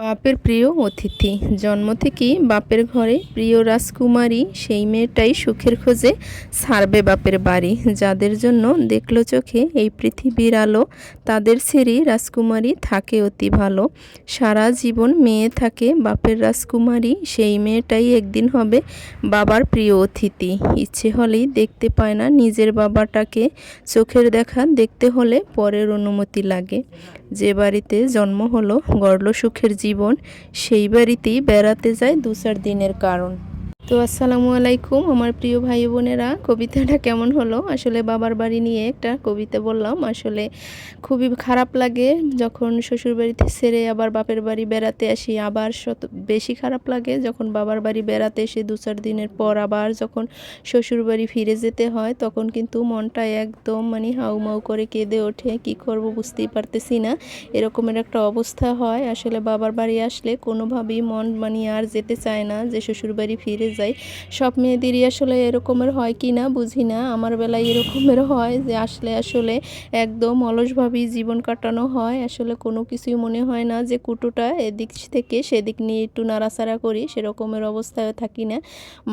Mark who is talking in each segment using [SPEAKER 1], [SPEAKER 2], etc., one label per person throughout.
[SPEAKER 1] বাপের প্রিয় অতিথি। জন্ম থেকেই বাপের ঘরে প্রিয় রাজকুমারী, সেই মেয়েটাই সুখের খোঁজে ছাড়বে বাপের বাড়ি। যাদের জন্য দেখল চোখে এই পৃথিবীর আলো, তাদের ছেড়ে রাজকুমারী থাকে অতি ভালো। সারা জীবন মেয়ে থাকে বাপের রাজকুমারী, সেই মেয়েটাই একদিন হবে বাবার প্রিয় অতিথি। ইচ্ছে হলেই দেখতে পায় না নিজের বাবাটাকে। চোখের দেখা দেখতে হলে পরের অনুমতি লাগে। যে বাড়িতে জন্ম হলো, গড়ল সুখের জীবন সেই বাড়িতেই বেড়াতে যায় দু চার দিনের কারণ। তো আসসালামু আলাইকুম, আমার প্রিয় ভাই বোনেরা। কবিতাটা কেমন হলো? আসলে বাবার বাড়ি নিয়ে একটা কবিতা বললাম। আসলে খুবই খারাপ লাগে যখন শ্বশুর বাড়িতে ছেড়ে আবার বাপের বাড়ি বেড়াতে আসি। আবার শত, বেশি খারাপ লাগে যখন বাবার বাড়ি বেড়াতে এসে দু চার দিনের পর আবার যখন শ্বশুর বাড়ি ফিরে যেতে হয়, তখন কিন্তু মনটা একদম মানে হাউমাউ করে কেঁদে ওঠে। কি করব বুঝতেই পারতেছি না। এরকমের একটা অবস্থা হয়। আসলে বাবার বাড়ি আসলে কোনোভাবেই মন মানে আর যেতে চায় না যে শ্বশুর বাড়ি ফিরে যায় সব মেয়েদেরই আসলে এরকমের হয় কি না বুঝি না। আমার বেলায় এরকমের হয় যে আসলে আসলে একদম অলসভাবেই জীবন কাটানো হয়। আসলে কোনো কিছুই মনে হয় না যে কুটোটা এদিক থেকে সেদিক নিয়ে একটু নাড়াচাড়া করি, সেরকমের অবস্থায় থাকি না।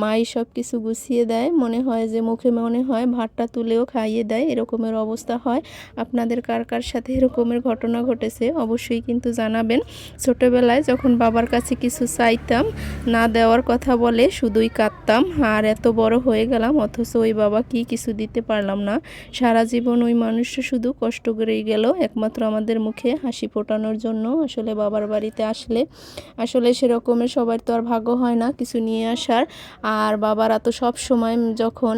[SPEAKER 1] মাই সব কিছু গুছিয়ে দেয়, মনে হয় যে মুখে মনে হয় ভাতটা তুলেও খাইয়ে দেয়, এরকমের অবস্থা হয়। আপনাদের কার কার সাথে এরকমের ঘটনা ঘটেছে অবশ্যই কিন্তু জানাবেন। ছোটোবেলায় যখন বাবার কাছে কিছু চাইতাম, না দেওয়ার কথা বলে শুধুই কাঁদতাম, আর এত বড় হয়ে গেলাম, অথচ ওই বাবা কি কিছু দিতে পারলাম না। সারা জীবন ওই মানুষটা শুধু কষ্ট করেই গেল, একমাত্র আমাদের মুখে হাসি ফোটানোর জন্য। আসলে বাবার বাড়িতে আসলে আসলে সেরকমের সবার তো আর ভাগ্য হয় না কিছু নিয়ে আসার। আর বাবারা তো সব সময় যখন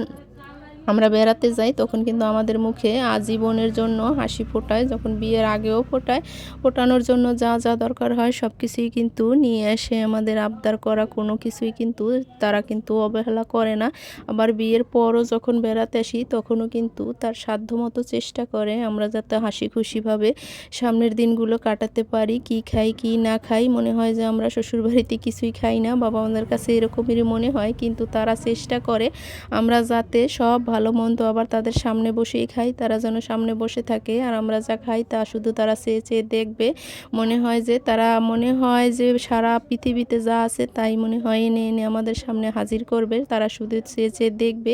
[SPEAKER 1] আমরা বেড়াতে যাই, তখন কিন্তু আমাদের মুখে আজীবনের জন্য হাসি ফোটায়। যখন বিয়ের আগেও ফোটায়, ফোটানোর জন্য যা যা দরকার হয় সব কিছুই কিন্তু নিয়ে এসে আমাদের আবদার করা কোনো কিছুই কিন্তু তারা কিন্তু অবহেলা করে না। আবার বিয়ের পরও যখন বেড়াতে আসি, তখনও কিন্তু তার সাধ্যমতো চেষ্টা করে আমরা যাতে হাসি খুশিভাবে সামনের দিনগুলো কাটাতে পারি, কি খাই, কি না খাই। মনে হয় যে আমরা শ্বশুরবাড়িতে কিছুই খাই না বাবা আমাদের কাছে এরকমেরই মনে হয়, কিন্তু তারা চেষ্টা করে আমরা যাতে সব ভালো মন্দ আবার তাদের সামনে বসেই খাই। তারা যেন সামনে বসে থাকে আর আমরা যা খাই তা শুধু তারা চেয়ে চেয়ে দেখবে। মনে হয় যে তারা, মনে হয় যে সারা পৃথিবীতে যা আছে তাই মনে হয় এনে এনে আমাদের সামনে হাজির করবে। তারা শুধু চেয়ে চেয়ে দেখবে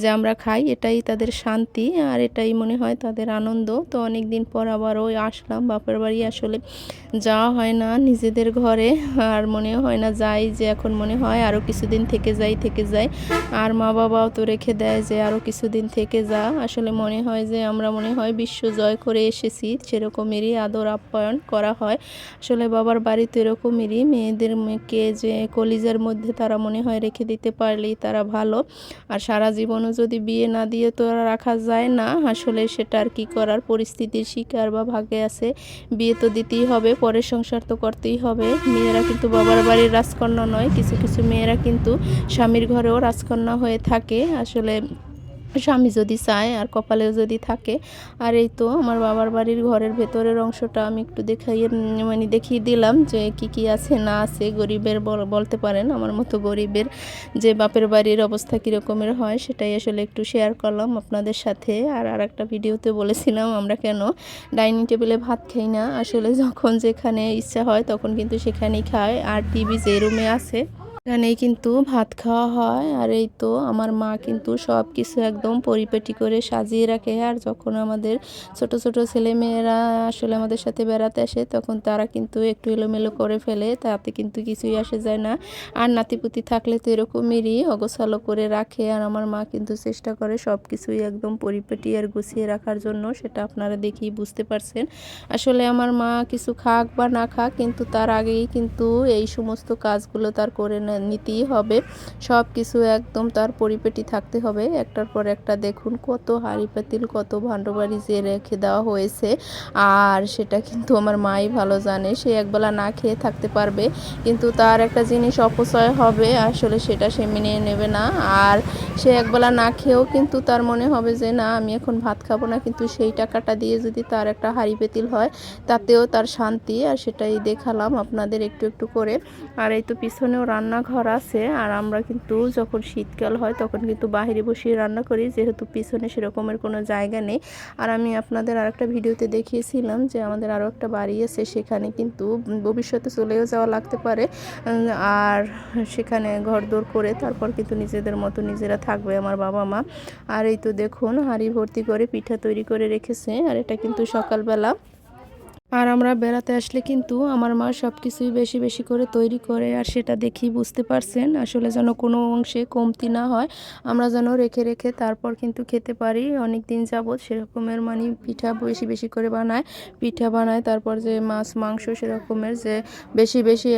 [SPEAKER 1] যে আমরা খাই। এটাই তাদের শান্তি আর এটাই মনে হয় তাদের আনন্দ। তো অনেক দিন পর আবার ওই আসলাম বাপের বাড়ি। আসলে যাওয়া হয় না নিজেদের ঘরে। আর মনে হয় না যাই যে এখন মনে হয় আরও কিছুদিন থেকে যাই থেকে যাই। আর মা বাবাও তো রেখে দেয় যে আরও কিছুদিন থেকে যা। আসলে মনে হয় যে আমরা মনে হয় বিশ্ব জয় করে এসেছি। সেরকমেরই আদর আপ্যায়ন করা হয়। আসলে বাবার বাড়িতে এরকমেরই। মেয়েদের মেয়েকে যে কলিজার মধ্যে তারা মনে হয় রেখে দিতে পারলেই তারা ভালো। আর সারা জীবনও যদি বিয়ে না দিয়ে তো রাখা যায় না। আসলে সেটা আর কী করার? পরিস্থিতির শিকার বা ভাগে আছে। বিয়ে তো দিতেই হবে পরের সংসার তো করতেই হবে। মেয়েরা কিন্তু বাবার বাড়ির রাজকন্যা নয়। কিছু কিছু মেয়েরা কিন্তু স্বামীর ঘরেও রাজকন্যা হয়ে থাকে। আসলে স্বামী যদি চায় আর কপালেও যদি থাকে। আর এই তো আমার বাবার বাড়ির ঘরের ভেতরের অংশটা আমি একটু দেখাইয়ে মানে দেখিয়ে দিলাম যে কি কি আছে, না আছে, গরিবের বলতে পারেন, আমার মতো গরিবের যে বাপের বাড়ির অবস্থা কীরকমের হয় সেটাই আসলে একটু শেয়ার করলাম আপনাদের সাথে। আর আর একটা ভিডিওতে বলেছিলাম আমরা কেন ডাইনিং টেবিলে ভাত খাই না? আসলে যখন যেখানে ইচ্ছা হয় তখন কিন্তু সেখানেই খায় আর টিভি যে রুমে আছে এখানেই কিন্তু ভাত খাওয়া হয়। আর এই তো আমার মা কিন্তু সব কিছু একদম পরিপাটি করে সাজিয়ে রাখে। আর যখন আমাদের ছোট ছোট ছেলেমেয়েরা আসলে আমাদের সাথে বেড়াতে আসে, তখন তারা কিন্তু একটু এলোমেলো করে ফেলে। তাতে কিন্তু কিছুই আসে যায় না। আর নাতিপুতি থাকলে তো এরকমেরই অগোছালো করে রাখে। আর আমার মা কিন্তু চেষ্টা করে সব কিছুই একদম পরিপাটি আর গুছিয়ে রাখার জন্য। সেটা আপনারা দেখেই বুঝতে পারছেন। আসলে আমার মা কিছু খাক বা না খাক, কিন্তু তার আগেই কিন্তু এই সমস্ত কাজগুলো তার করে নিতেই হবে। সব কিছু একদম তার পরিপেটি থাকতে হবে। একটার পর একটা দেখুন কত হাঁড়ি পাতিল, কত ভাণ্ডবাড়ি যে রেখে দেওয়া হয়েছে। আর সেটা কিন্তু আমার মাই ভালো জানে। সে একবেলা না খেয়ে থাকতে পারবে। কিন্তু তার একটা জিনিস অপচয় হবে, আসলে সেটা সে মেনে নেবে না। আর সে একবেলা না খেয়েও কিন্তু তার মনে হবে যে, না, আমি এখন ভাত খাব না। কিন্তু সেই টাকাটা দিয়ে যদি তার একটা হাঁড়ি পেতিল হয়, তাতেও তার শান্তি। আর সেটাই দেখালাম আপনাদের একটু একটু করে। আর এই তো পিছনেও রান্না রান্নাঘর আছে, আর আমরা কিন্তু যখন শীতকাল হয় তখন কিন্তু বাহিরে বসিয়ে রান্না করি, যেহেতু পিছনে সেরকমের কোনো জায়গা নেই। আর আমি আপনাদের আরেকটা ভিডিওতে দেখিয়েছিলাম যে আমাদের আরও একটা বাড়ি আছে, সেখানে কিন্তু ভবিষ্যতে চলেও যাওয়া লাগতে পারে। আর সেখানে ঘরদোর করে তারপর কিন্তু নিজেদের মতো নিজেরা থাকবে আমার বাবা মা। আর এই তো দেখুন, হাঁড়ি ভর্তি করে পিঠা তৈরি করে রেখেছে, আর এটা কিন্তু সকালবেলা। আর আমরা বেড়াতে আসলে কিন্তু আমার মা সব কিছুই বেশি বেশি করে তৈরি করে আর সেটা দেখি বুঝতে পারছেন আসলে যেন কোনো অংশে কমতি না হয়। আমরা যেন রেখে রেখে তারপর কিন্তু খেতে পারি। অনেক দিন যাবৎ সেরকমের মানে পিঠা বেশি বেশি করে বানায়। পিঠা বানায়, তারপর যে মাছ, মাংস সেরকমের যে বেশি বেশি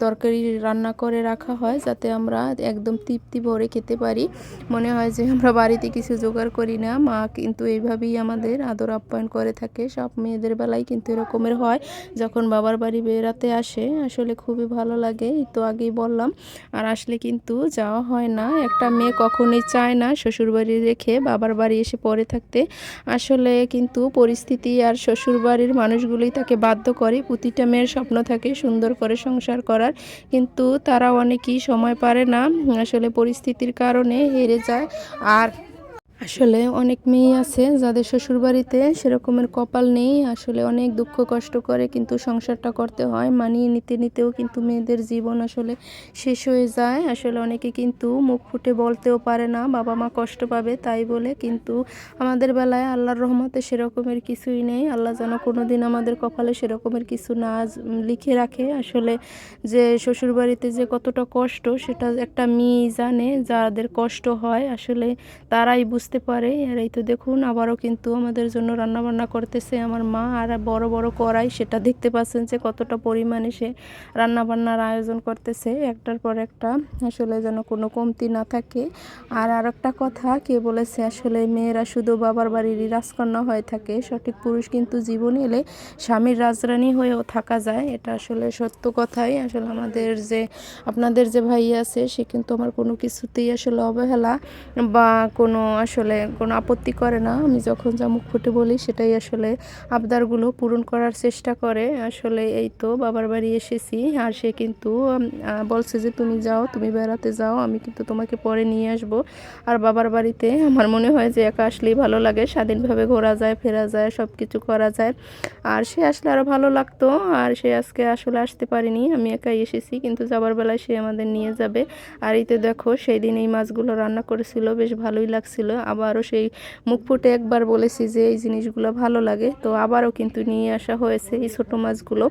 [SPEAKER 1] তরকারি রান্না করে রাখা হয় যাতে আমরা একদম তৃপ্তি ভরে খেতে পারি। মনে হয় যে আমরা বাড়িতে কিছু জোগাড় করি না। মা কিন্তু এইভাবেই আমাদের আদর আপ্যায়ন করে থাকে। সব মেয়েদের বেলায় কিন্তু এরকমের হয়। যখন বাবার বাড়ি বেড়াতে আসে, আসলে খুবই ভালো লাগে তো আগেই বললাম। আর আসলে কিন্তু যাওয়া হয় না। একটা মেয়ে কখনোই চায় না শ্বশুরবাড়ি রেখে বাবার বাড়ি এসে পড়ে থাকতে। আসলে কিন্তু পরিস্থিতি আর শ্বশুরবাড়ির মানুষগুলোই তাকে বাধ্য করে। প্রতিটা মেয়ের স্বপ্ন থাকে সুন্দর করে সংসার করার। কিন্তু তারা অনেকেই সময় পারে না। আসলে পরিস্থিতির কারণে হেরে যায়। আর আসলে অনেক মেয়ে আছে যাদের শ্বশুরবাড়িতে সেরকমের কপাল নেই, আসলে অনেক দুঃখ কষ্ট করে কিন্তু সংসারটা করতে হয়। মানিয়ে নিতে নিতেও কিন্তু মেয়েদের জীবন আসলে শেষ হয়ে যায়। আসলে অনেকে কিন্তু মুখ ফুটে বলতেও পারে না, বাবা মা কষ্ট পাবে তাই বলে, কিন্তু আমাদের বেলায় আল্লাহর রহমতে সেরকমের কিছুই নেই। আল্লাহ যেন কোনো দিন আমাদের কপালে সেরকমের কিছু না লিখে রাখে। আসলে যে শ্বশুরবাড়িতে যে কতটা কষ্ট, সেটা একটা মেয়ে জানে, যাদের কষ্ট হয়, আসলে তারাই বুঝতে পারে। আর এই তো দেখুন, আবারও কিন্তু আমাদের জন্য রান্না বান্না করতেছে আমার মা। আর বড় বড় কড়াই, সেটা দেখতে পাচ্ছেন যে কতটা পরিমাণে সে রান্না বান্নার আয়োজন করতেছে। একটার পর একটা আসলে যেন কোনো কমতি না থাকে। আর আর একটা কথা, কে বলেছে আসলে মেয়েরা শুধু বাবার বাড়িরই রাজকন্যা হয়ে থাকে। সঠিক পুরুষ কিন্তু জীবন এলে স্বামীর রাজরানী হয়েও থাকা যায়। এটা আসলে সত্য কথাই। আসলে আমাদের যে, আপনাদের যে ভাই আছে, সে কিন্তু আমার কোনো কিছুতেই আসলে অবহেলা বা কোনো আসলে কোনো আপত্তি করে না। আমি যখন যা মুখ ফুটে বলি সেটাই আসলে আবদারগুলো পূরণ করার চেষ্টা করে। আসলে এই তো বাবার বাড়ি এসেছি। আর সে কিন্তু বলছে যে তুমি যাও, তুমি বেড়াতে যাও, আমি কিন্তু তোমাকে পরে নিয়ে আসব। আর বাবার বাড়িতে আমার মনে হয় যে একা আসলেই ভালো লাগে। স্বাধীনভাবে ঘোরা যায়, ফেরা যায় সব কিছু করা যায়। আর সে আসলে আরও ভালো লাগতো। আর সে আজকে আসলে আসতে পারিনি। আমি একাই এসেছি, কিন্তু যাবার বেলায় সে আমাদের নিয়ে যাবে। আর এই তো দেখো, সেই দিন এই মাছগুলো রান্না করেছিল, বেশ ভালোই লাগছিল। আবারও সেই মুখ ফুটে একবার বলেছি যে এই জিনিসগুলো ভালো লাগে। তো আবারও কিন্তু নিয়ে আসা হয়েছে এই ছোটো মাছগুলো।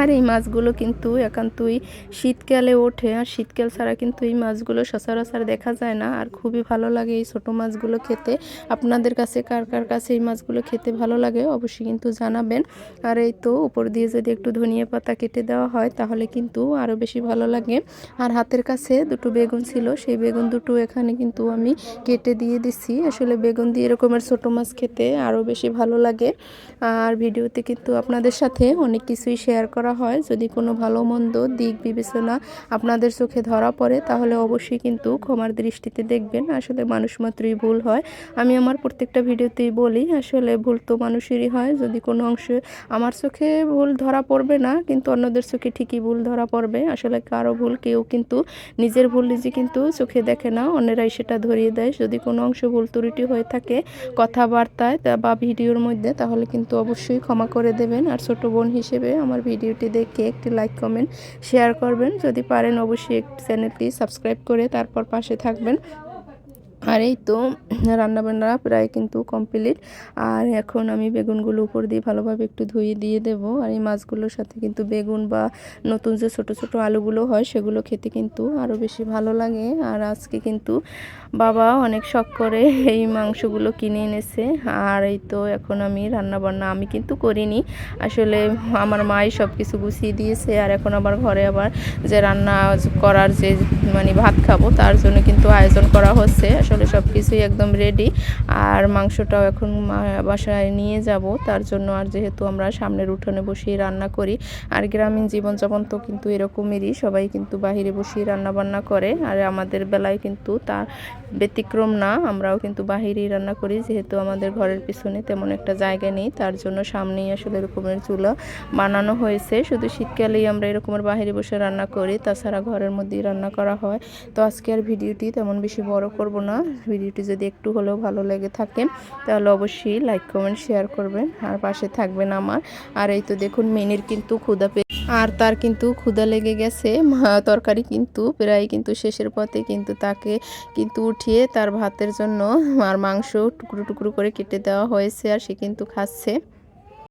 [SPEAKER 1] আর এই মাছগুলো কিন্তু একান্তই শীতকালে ওঠে, আর শীতকাল ছাড়া কিন্তু এই মাছগুলো সচরাচর দেখা যায় না। আর খুবই ভালো লাগে এই ছোটো মাছগুলো খেতে। আপনাদের কাছে কার কার কাছে এই মাছগুলো খেতে ভালো লাগে অবশ্যই কিন্তু জানাবেন। আর এই তো উপর দিয়ে যদি একটু ধনিয়া পাতা কেটে দেওয়া হয় তাহলে কিন্তু আরও বেশি ভালো লাগে। আর হাতের কাছে দুটো বেগুন ছিল, সেই বেগুন দুটো এখানে কিন্তু আমি কেটে দিয়ে দিছি। আসলে বেগুন দিয়ে এরকমের ছোটো মাছ খেতে আরও বেশি ভালো লাগে। আর ভিডিওতে কিন্তু আপনাদের সাথে অনেক কিছুই শেয়ার করা হয়। যদি কোনো ভালো মন্দ দিক বিবেচনা আপনাদের চোখে ধরা পড়ে, তাহলে অবশ্যই কিন্তু ক্ষমার দৃষ্টিতে দেখবেন। আসলে মানুষ মাত্রই ভুল হয়। আমি আমার প্রত্যেকটা ভিডিওতেই বলি, আসলে ভুল তো মানুষেরই হয়। যদি কোনো অংশে আমার চোখে ভুল ধরা পড়বে না, কিন্তু অন্যদের চোখে ঠিকই ভুল ধরা পড়বে। আসলে কারও ভুল কেউ কিন্তু নিজের ভুল নিজে কিন্তু চোখে দেখে না, অন্যরাই সেটা ধরিয়ে দেয়। যদি কোনো অংশ ভুল ত্রুটি হয়ে থাকে কথাবার্তায় বা ভিডিওর মধ্যে, তাহলে কিন্তু অবশ্যই ক্ষমা করে দেবেন। আর ছোট বোন হিসেবে আমার ভিডিওটি দেখে একটি লাইক কমেন্ট শেয়ার করবেন। যদি পারেন অবশ্যই চ্যানেলটি সাবস্ক্রাইব করে তারপর পাশে থাকবেন। আর এই তো রান্নাবান্না প্রায় কিন্তু কমপ্লিট আর এখন আমি বেগুনগুলো উপর দিয়ে ভালোভাবে একটু ধুয়ে দিয়ে দেব। আর এই মাছগুলোর সাথে কিন্তু বেগুন বা নতুন যে ছোট ছোট আলুগুলো হয়, সেগুলো খেতে কিন্তু আরও বেশি ভালো লাগে। আর আজকে কিন্তু বাবা অনেক শখ করে এই মাংসগুলো কিনে এনেছে। আর এই তো এখন আমি রান্না বান্না আমি কিন্তু করিনি। আসলে আমার মাই সব কিছু গুছিয়ে দিয়েছে। আর এখন আবার ঘরে আবার যে রান্না করার যে মানে ভাত খাব, তার জন্য কিন্তু আয়োজন করা হচ্ছে। আসলে আসলে সব কিছুই একদম রেডি আর মাংসটাও এখন বাসায় নিয়ে যাব। তার জন্য আর যেহেতু আমরা সামনের উঠোনে বসিয়ে রান্না করি, আর গ্রামীণ জীবনযাপন তো কিন্তু এরকমেরই। সবাই কিন্তু বাহিরে বসিয়ে রান্না বান্না করে। আর আমাদের বেলায় কিন্তু তার ব্যতিক্রম না, আমরাও কিন্তু বাহিরেই রান্না করি, যেহেতু আমাদের ঘরের পিছনে তেমন একটা জায়গা নেই, তার জন্য সামনেই আসলে এরকমের চুলা বানানো হয়েছে। শুধু শীতকালেই আমরা এরকমের বাহিরে বসে রান্না করি, তাছাড়া ঘরের মধ্যেই রান্না করা হয়। তো আজকে আর ভিডিওটি তেমন বেশি বড় করব না, ভিডিওটি যদি একটু হলেও ভালো লেগে থাকে, তাহলে অবশ্যই লাইক, কমেন্ট, শেয়ার করবেন। আর পাশে থাকবেন আমার। আর এই তো দেখুন, মেনির কিন্তু ক্ষুদা আর তার কিন্তু ক্ষুদা লেগে গেছে তরকারি কিন্তু প্রায় কিন্তু শেষের পথে কিন্তু তাকে কিন্তু উঠিয়ে তার ভাতের জন্য আর মাংস টুকরো টুকরো করে কেটে দেওয়া হয়েছে আর সে কিন্তু খাচ্ছে।